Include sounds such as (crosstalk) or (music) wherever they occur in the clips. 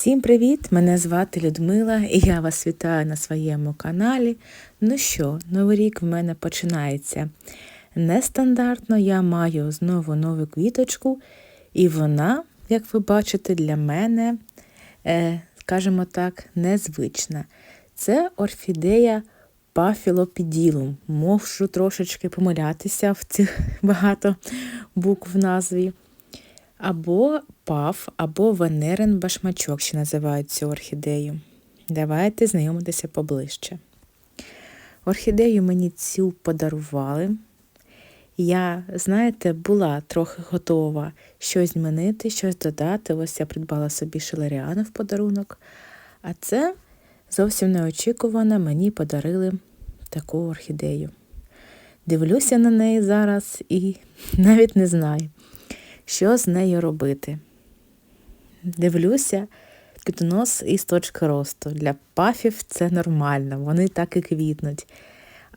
Всім привіт! Мене звати Людмила і я вас вітаю на своєму каналі. Ну що, новий рік в мене починається нестандартно. Я маю знову нову квіточку, і вона, як ви бачите, для мене, е, скажімо так, незвична. Це орхідея пафілопіділум. Можу трошечки помилятися в цих (laughs) багато букв в назві. Або пав, або венерин башмачок, ще називають цю орхідею. Давайте знайомитися поближче. Орхідею мені цю подарували. Я, знаєте, була трохи готова щось змінити, щось додати. Ось я придбала собі шелеріану в подарунок. А це зовсім неочікувано мені подарили таку орхідею. Дивлюся на неї зараз і (laughs) навіть не знаю що з нею робити. Дивлюся, квітонос із точки росту. Для пафів це нормально, вони так і квітнуть.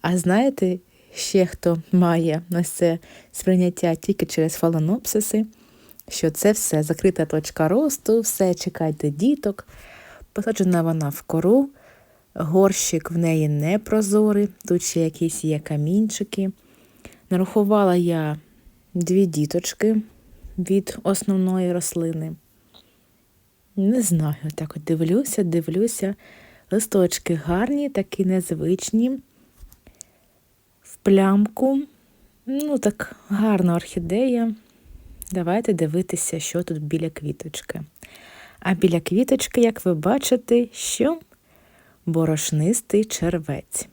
А знаєте, ще хто має ось це сприйняття тільки через фаланопсиси, що це все закрита точка росту, все чекайте діток. Посаджена вона в кору, горщик в неї не прозорий, тут ще якісь є камінчики. Нарахувала я дві діточки від основної рослини. Не знаю, так от дивлюся, дивлюся. Листочки гарні, такі незвичні. В плямку. Ну, так, гарна орхідея. Давайте дивитися, що тут біля квіточки. А біля квіточки, як ви бачите, що борошнистий червець.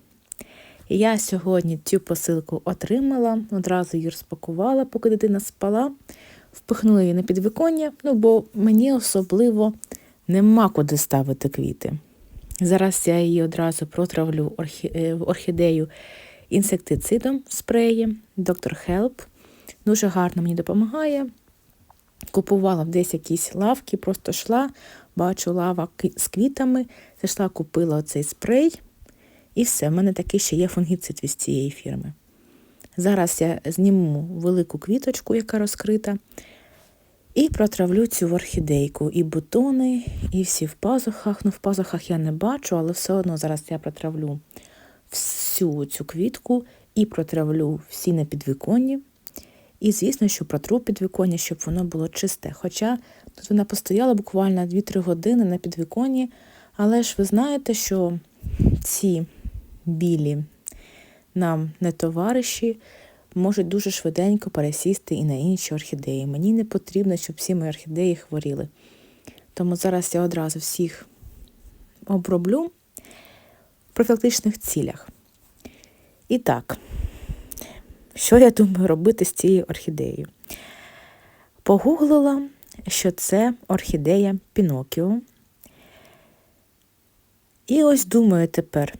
Я сьогодні цю посилку отримала, одразу її розпакувала, поки дитина спала впихнула її на підвіконня, ну бо мені особливо нема куди ставити квіти. Зараз я її одразу протравлю. Е, орхідею інсектицидом в спреї, доктор Хелп. Дуже гарно мені допомагає. Купувала десь якісь лавки, просто йшла, бачу лава з квітами, зайшла, купила цей спрей, і все, в мене такий ще є фунгіцид від цієї фірми. Зараз я зніму велику квіточку, яка розкрита, і протравлю цю орхідейку. І бутони, і всі в пазухах. Ну, в пазухах я не бачу, але все одно зараз я протравлю всю цю квітку і протравлю всі на підвіконні. І, звісно, що протру підвіконня, щоб воно було чисте. Хоча тут вона постояла буквально 2-3 години на підвіконні, але ж ви знаєте, що ці білі нам не товариші можуть дуже швиденько пересісти і на інші орхідеї. Мені не потрібно, щоб всі мої орхідеї хворіли. Тому зараз я одразу всіх оброблю в профілактичних цілях. І так, що я думаю робити з цією орхідеєю? Погуглила, що це орхідея Пінокіо. І ось думаю тепер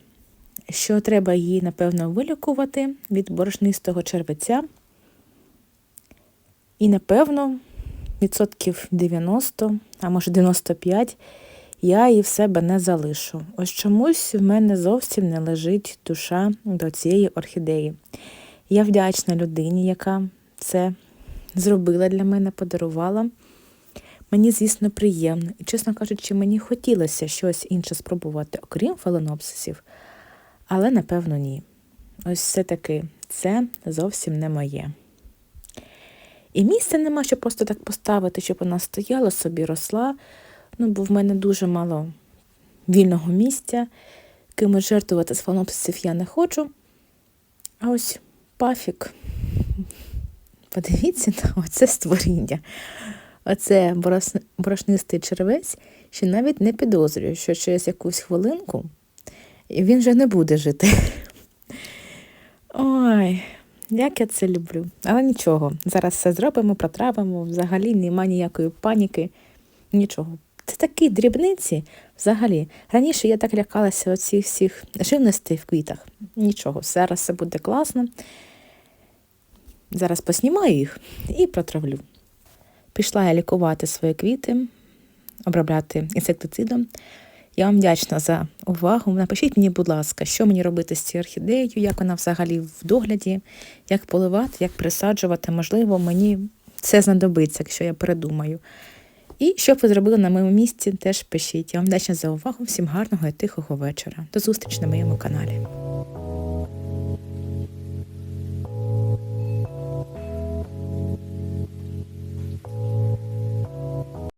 що треба її, напевно, вилікувати від борошнистого червеця. І, напевно, відсотків 90, а може 95, я її в себе не залишу. Ось чомусь в мене зовсім не лежить душа до цієї орхідеї. Я вдячна людині, яка це зробила для мене, подарувала. Мені, звісно, приємно. І, чесно кажучи, мені хотілося щось інше спробувати, окрім фаленопсисів. Але, напевно, ні. Ось все-таки це зовсім не моє. І місця нема, щоб просто так поставити, щоб вона стояла собі, росла. Ну, бо в мене дуже мало вільного місця, кимось жертвувати з фалонопсисів я не хочу. А ось пафік. Подивіться на оце створіння. Оце борошнистий червець, що навіть не підозрюю, що через якусь хвилинку він вже не буде жити. Ой, як я це люблю. Але нічого. Зараз все зробимо, протравимо, взагалі нема ніякої паніки, нічого. Це такі дрібниці взагалі. Раніше я так лякалася оцих всіх живностей в квітах. Нічого, зараз все буде класно. Зараз поснімаю їх і протравлю. Пішла я лікувати свої квіти, обробляти інсектицидом. Я вам вдячна за увагу. Напишіть мені, будь ласка, що мені робити з цією орхідеєю, як вона взагалі в догляді, як поливати, як присаджувати. Можливо, мені це знадобиться, якщо я передумаю. І що б ви зробили на моєму місці, теж пишіть. Я вам вдячна за увагу. Всім гарного і тихого вечора. До зустрічі на моєму каналі.